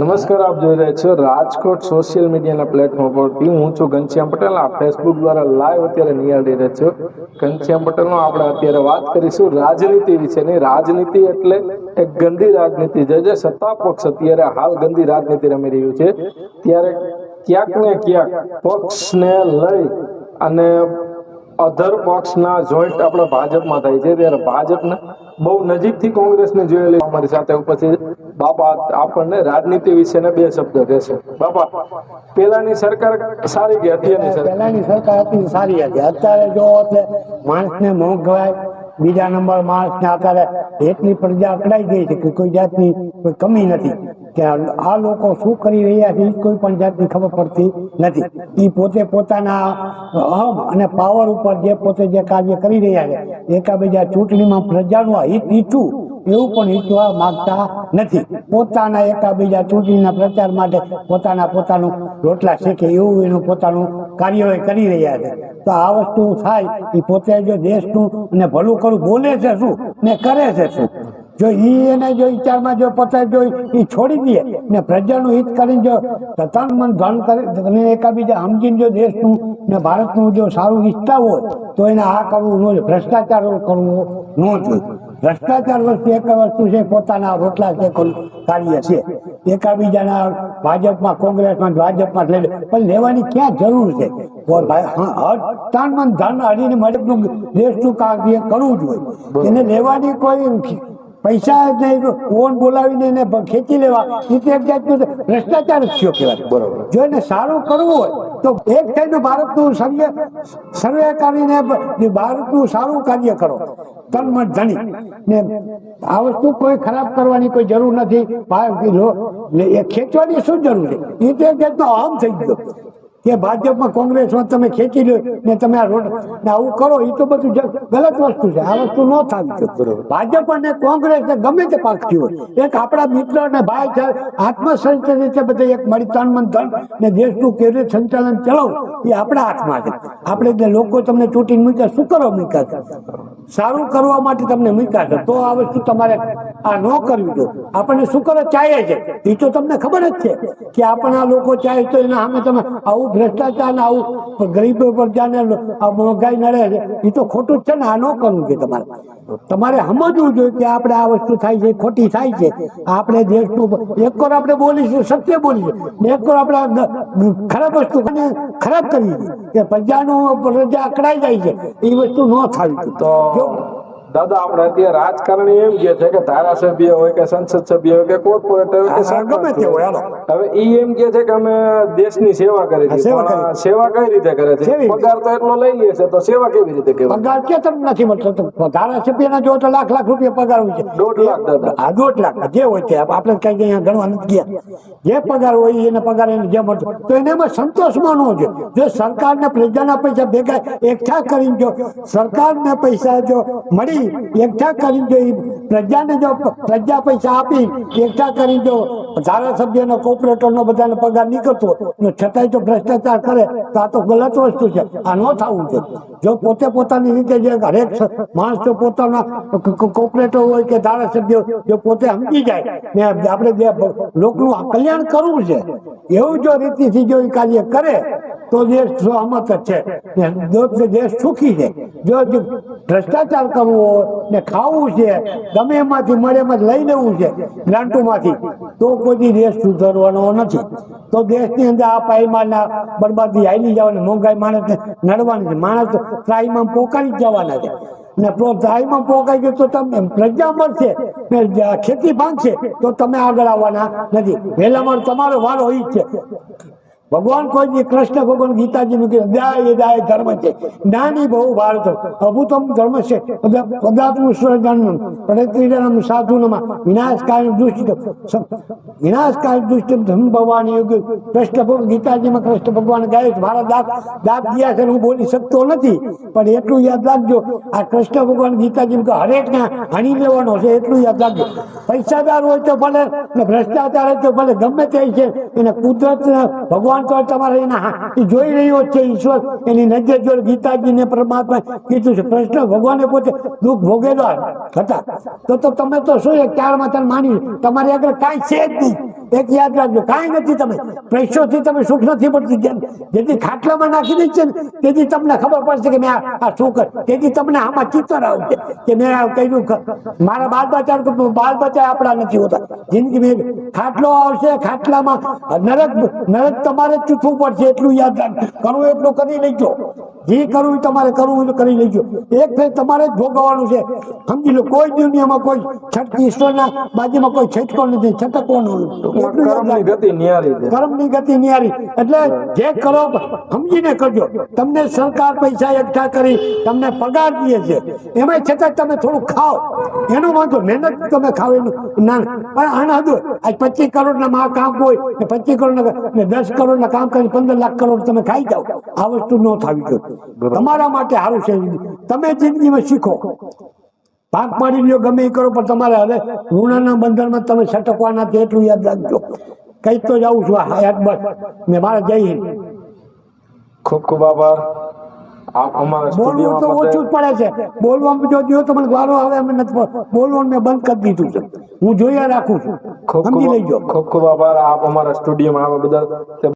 નમસ્કાર, આપ જોઈ રહ્યા છો રાજકોટ સોશિયલ મીડિયાના પ્લેટફોર્મ પરથી. હું છું ઘનશ્યામ પટેલ. આ ફેસબુક દ્વારા લાઈવ અત્યારે નિહાળી રહ્યા છો. ઘનશ્યામ પટેલનો આપણે અત્યારે વાત કરીશું રાજનીતિ વિશેની. રાજનીતિ એટલે એક ગંદી રાજનીતિ છે, જે સત્તા પક્ષ અત્યારે હાલ ગંદી રાજનીતિ રમી રહ્યું છે. ત્યારે ક્યાંક ને ક્યાંક પક્ષને લઈ અને અધર પક્ષના જોઈન્ટ આપણા ભાજપમાં થાય છે. ત્યારે ભાજપને બહુ નજીકથી કોંગ્રેસને જોયેલી અમારી સાથે ઉપસ્થિત બાપા, આપણને રાજનીતિ વિશેના બે શબ્દ કહેશે બાપા પેલાની સરકાર સારી કે અત્યારની સરકાર પેલાની સરકાર હતી સારી હતી. અત્યારે જો એટલે માણસને મોંઘવાય બીજા નંબર માણસને આકારે એટલી પ્રજા અકળાઈ ગઈ છે કે કોઈ જાતની કોઈ કમી નથી. કે આ લોકો શું કરી રહ્યા છે એ કોઈ પણ જાતની ખબર પડતી નથી. એ પોતે પોતાના અહમ અને પાવર ઉપર જે પોતે જે કાર્ય કરી રહ્યા છે, એકાબીજા ચૂંટણીમાં પ્રજાનું હિત ઈચ્છું એવું પણ ઈચ્છવા માંગતા નથી. પોતાના એકાબીજા ચૂંટણીના પ્રચાર માટે પોતાના પોતાનું રોટલા શેકે એવું એનું પોતાનું કાર્યવાહી કરી રહ્યા છે. તો આ વસ્તુ થાય એ પોતે જો દેશનું અને ભલું કરું બોલે છે શું? ને કરે છે શું? જો ઈ એને જો વિચારમાં જો પોતે જો એ છોડી દે ને પ્રજાનું હિત કરીને જો તન મન ધન કરી એકાબીજા સમજીને જો દેશનું ને ભારતનું જો સારું ઈચ્છતા હોય, તો એને આ કરવું ન ભ્રષ્ટાચાર કરવો ન જોઈએ. ભ્રષ્ટાચાર વસ્તુ એક વસ્તુ છે પોતાના રોટલા છે કાર્ય છે એકાબીજાના ભાજપમાં કોંગ્રેસમાં ભાજપમાં લઈ પણ લેવાની ક્યાં જરૂર છે? તન મન ધન મદદનું દેશનું કાર્ય કરવું જોઈએ એને લેવાની કોઈ પૈસા જ નહીં ફોન બોલાવીને એને ખેંચી લેવા. એ તો જાતનું ભ્રષ્ટાચાર જ થયો કહેવાય. બરોબર. જો એને સારું કરવું હોય તો એક થઈને ભારતનું સર્વે સર્વે કરીને ભારતનું સારું કાર્ય કરો. તન મન ધણી ને આ વસ્તુ કોઈ ખરાબ કરવાની કોઈ જરૂર નથી. ભાઈ એ ખેંચવાની શું જરૂર છે? એ તો અહમ થઈ ગયો. કે ભાજપમાં કોંગ્રેસમાં તમે ખેંચી લો ને તમે આ રોડ આવું કરો એ તો બધું ગલત વસ્તુ છે. આ વસ્તુ ન થાય. ભાજપ અને કોંગ્રેસ ગમે તે પાકતી હોય. એક આપણા મિત્ર અને ભાઈ છે આત્મસંત રીતે બધા એક મળી તન ને દેશનું કેવી સંચાલન ચલાવવું એ આપણા હાથમાં છે. આપણે લોકો તમને ચૂંટીને મૂક્યા, શું કરો મૂક્યા છે? સારું કરવા માટે તમને મૂક્યા છે. તો આ વસ્તુ તમારે આ ન કરવી જો આપણને શું કરો, ચાહે છે. એ તો તમને ખબર જ છે કે આપણા લોકો ચાહે તો એના સામે તમે આવું ભ્રષ્ટાચાર ને આવું ગરીબો પ્રજાને આ મોંઘાઈ નડે છે એ તો ખોટું જ છે ને આ ન કરવું છે તમારે. તમારે સમજવું જોઈએ કે આપણે આ વસ્તુ થાય છે ખોટી થાય છે. આપણે દેશનું એક વાર આપણે બોલીશું સત્ય બોલીએ ને એક વાર આપણે ખરાબ વસ્તુ ખરાબ કરી કે પ્રજાનું પ્રજા અકળાઈ જાય છે. એ વસ્તુ ન થવી તો દાદા આપણે અત્યારે રાજકારણી એમ કે છે કે ધારાસભ્ય હોય કે સંસદ સભ્ય હોય કે કોર્પોરેટર હોય કે ગમે તે હોય, હવે ઈ એમ કે છે કે અમે દેશની સેવા કરી છે. સેવા કઈ રીતે કરે છે? પગાર તો એટલો લઈ લે છે તો સેવા કેવી રીતે કહેવાય? પગાર કે તમને નથી તો ધારાસભ્યના જો તો લાખ લાખ રૂપિયા પગાર હોય છે. દોઢ લાખ દાદા. આ દોઢ લાખ. જે હોય તે. આપણે કઈ અહીંયા ગણવા નથી ગયા. જે પગાર હોય એને પગાર એને જે મળતો. તો એને એમાં સંતોષ માનવો જોઈએ. જો સરકારને પ્રજાના પૈસા ભેગા એકઠા કરીને જો સરકારને પૈસા જો મળી એકઠા કરી દો. પ્રજાને જો પ્રજા પૈસા આપી, એકઠા કરીને જો ધારાસભ્યનો, કોર્પોરેટરનો બધાને પગાર નીકળતો છતાંય જો ભ્રષ્ટાચાર કરે, તો આ તો ગલત વસ્તુ છે. આ ન થવું જોઈએ. જો પોતે પોતાની રીતે જે હરેક માણસ જો પોતાના કો- કો- કોર્પોરેટર હોય કે ધારાસભ્ય જો પોતે સમજી જાય ને આપણે જે લોકોનું કલ્યાણ કરવું છે, એવું જો રીતિથી જો કાર્ય કરે તો દેશ સહમત જ છે દેશ સુખી છે. જો ભ્રષ્ટાચાર કરવો ને ખાવું છે, ગમે એમાંથી મળે એમાં લઈ લેવું છે ગ્રાન્ટોમાંથી, તો કોઈ દેશ સુધરવાનો નથી. તો દેશની અંદર આ પાયમાના બરબાદી આવી જવાની મોંઘાઈ માણસને નડવાની છે. માણસ ત્રાહીમાં પોકારી જવાના છે. ને પ્રો- ત્રાહીમાં પોકાઈ ગયો તો તમે પ્રજા મળશે. ને ખેતી ભાંગશે તો તમે આગળ આવવાના નથી. વહેલામાં તમારો વારો હોય છે. ભગવાન કોઈ કૃષ્ણ ભગવાન ગીતાજીનું કે દાય દાય ધર્મ છે. જ્ઞાની બહુ ભારત અભૂતમ ધર્મ છે. નથી. પણ એટલું યાદ રાખજો, આ કૃષ્ણ ભગવાન ગીતાજી હરેક ને હાની લેવાનો છે. એટલું યાદ રાખજો. પૈસાદાર હોય તો ભલે ભ્રષ્ટાચાર હોય તો ભલે, ગમે તે છે. એને કુદરત ભગવાન ભગવાન તમારે એના એ જોઈ રહ્યો છે ઈશ્વર, એની નજર ગીતાજી ને પરમાત્મા કીધું છે, કૃષ્ણ ભગવાને પોતે દુઃખ ભોગેલા હતા? તો તો તમે તો શું એક ચાર તને માની, તમારી આગળ કાંઈ છે જ નહીં. એક યાદ રાખજો કાંઈ નથી તમે. પૈસોથી તમે સુખ નથી પડતી જેથી ખાટલામાં નાખી દે છે ને, તેથી તમને ખબર પડશે કે મેં આ શું કર તેથી તમને આમાં ચિત્તર આવશે કે મેં આ કર્યું મારા બાલ બચ્ચા બાલ બચ્ચા આપણા નથી હોતા. જિંદગી મેં ખાટલો આવશે, ખાટલામાં નરક નરક તમારે ચૂથવું પડશે, એટલું યાદ રાખજો કરવું એટલું કરી લેજો. જે કરવું તમારે કરવું એ કરી લેજો. એક ફેર તમારે જ ભોગવવાનું છે. સમજી લો કોઈ દુનિયામાં કોઈ છટકી ઈશ્વરના બાજુમાં કોઈ છટકો નથી છટકવાનું કર્મની ગતિ ન્યારી એટલે જે કરો સમજીને કરજો. તમને સરકાર પૈસા એકઠા કરી તમને પગાર દે છે. એમાં છતાં તમે થોડું ખાઓ. એનો વાંધો મહેનત તમે ખાવ એનું. ના ના. પણ આના હતું આજ પચીસ કરોડના માં કામ હોય ને પચીસ કરોડના ને દસ કરોડના કામ કરી પંદર લાખ કરોડ તમે ખાઈ જાઓ. આ વસ્તુ ન થવી જોઈએ. તમારા માટે સારું છે તમે જિંદગીમાં શીખો. પાક પાડી લ્યો ગમે એ કરો પણ તમારે હવે ઋણના બંધનમાં તમે છટકવાના છે એટલું યાદ રાખજો. કઈ તો જાઉં છું. હાયાત બસ. મેં મારે જય હિન્દ. ખૂબ ખૂબ આભાર. બોલવું તો ઓછું જ પડે છે. બોલવામાં જો જો તમને ગાળો આવે એમ નથી બોલવાનું મેં બંધ કરી દીધું છે. હું જોયા રાખું છું. સમજી લેજો ખૂબ ખૂબ આભાર. આપ અમારા સ્ટુડિયોમાં આવવા બદલ તે